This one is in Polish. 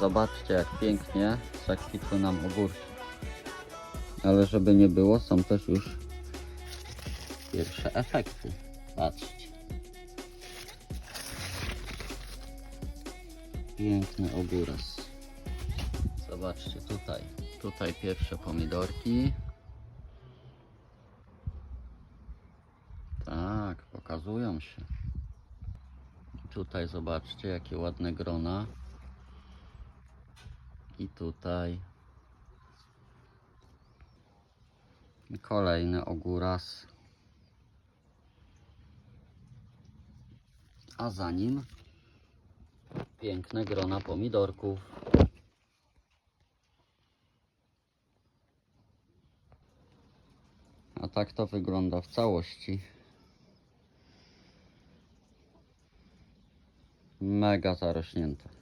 Zobaczcie jak pięknie zakwitły nam ogórki. Ale żeby nie było, są też już pierwsze efekty. Patrzcie. Piękny ogóras. Zobaczcie tutaj. Tutaj pierwsze pomidorki. Tak, pokazują się. Tutaj zobaczcie jakie ładne grona. I tutaj kolejny ogóras. A za nim piękne grona pomidorków. A tak to wygląda w całości. Mega zarośnięte.